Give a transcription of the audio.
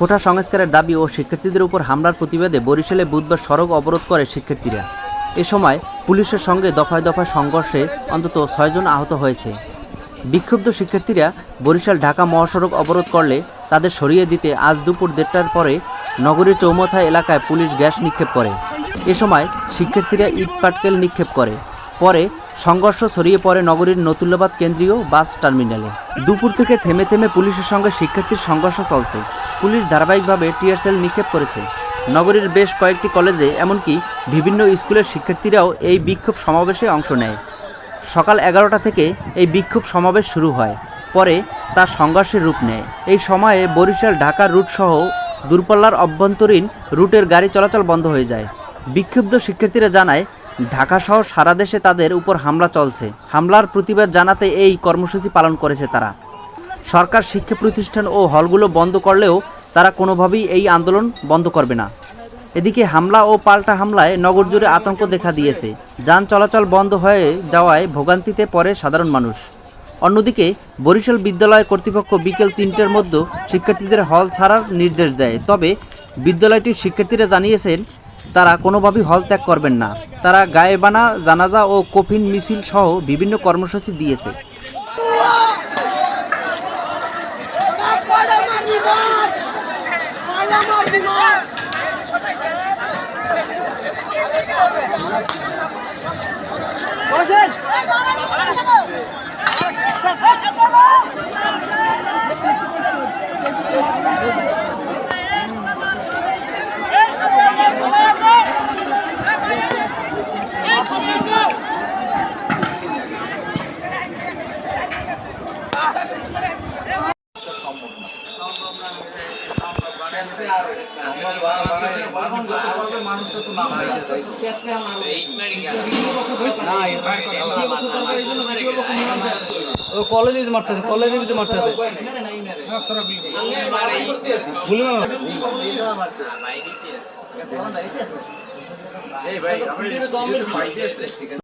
কোঠা সংস্কারের দাবি ও শিক্ষার্থীদের উপর হামলার প্রতিবাদে বরিশালে বুধবার সড়ক অবরোধ করে শিক্ষার্থীরা। এ সময় পুলিশের সঙ্গে দফায় দফায় সংঘর্ষে অন্তত ছয়জন আহত হয়েছে। বিক্ষুব্ধ শিক্ষার্থীরা বরিশাল ঢাকা মহাসড়ক অবরোধ করলে তাদের সরিয়ে দিতে আজ দুপুর দেড়টার পরে নগরীর চৌমথা এলাকায় পুলিশ গ্যাস নিক্ষেপ করে। এ সময় শিক্ষার্থীরা ইট পাটকেল নিক্ষেপ করে। পরে সংঘর্ষ ছড়িয়ে পড়ে নগরীর নতুল্লাবাদ কেন্দ্রীয় বাস টার্মিনালে। দুপুর থেকে থেমে থেমে পুলিশের সঙ্গে শিক্ষার্থীর সংঘর্ষ চলছে। পুলিশ ধারাবাহিকভাবে টিয়ারসেল নিক্ষেপ করেছে। নগরীর বেশ কয়েকটি কলেজে, এমনকি বিভিন্ন স্কুলের শিক্ষার্থীরাও এই বিক্ষোভ সমাবেশে অংশ নেয়। সকাল এগারোটা থেকে এই বিক্ষোভ সমাবেশ শুরু হয়। পরে তা সংঘর্ষের রূপ নেয়। এই সময়ে বরিশাল, ঢাকা রুটসহ দূরপাল্লার অভ্যন্তরীণ রুটের গাড়ি চলাচল বন্ধ হয়ে যায়। বিক্ষুব্ধ শিক্ষার্থীরা জানায় ঢাকাসহ সারা দেশে তাদের উপর হামলা চলছে। হামলার প্রতিবাদ জানাতে এই কর্মসূচি পালন করেছে তারা। সরকার শিক্ষা প্রতিষ্ঠান ও হলগুলো বন্ধ করলেও তারা কোনোভাবেই এই আন্দোলন বন্ধ করবে না। এদিকে হামলা ও পাল্টা হামলায় নগর জুড়ে আতঙ্ক দেখা দিয়েছে। যান চলাচল বন্ধ হয়ে যাওয়ায় ভোগান্তিতে পড়ে সাধারণ মানুষ। অন্যদিকে বরিশাল বিদ্যালয় কর্তৃপক্ষ বিকেল তিনটের মধ্যে শিক্ষার্থীদের হল ছাড়ার নির্দেশ দেয়। তবে বিদ্যালয়টির শিক্ষার্থীরা জানিয়েছেন তারা কোনোভাবেই হল ত্যাগ করবেন না। তারা গায়েবানা জানাজা ও কফিন মিছিল সহ বিভিন্ন কর্মসূচি দিয়েছে। ও কলেজে মারতেছে কলেজে ভিতরে মারতেছে। গুলি মারো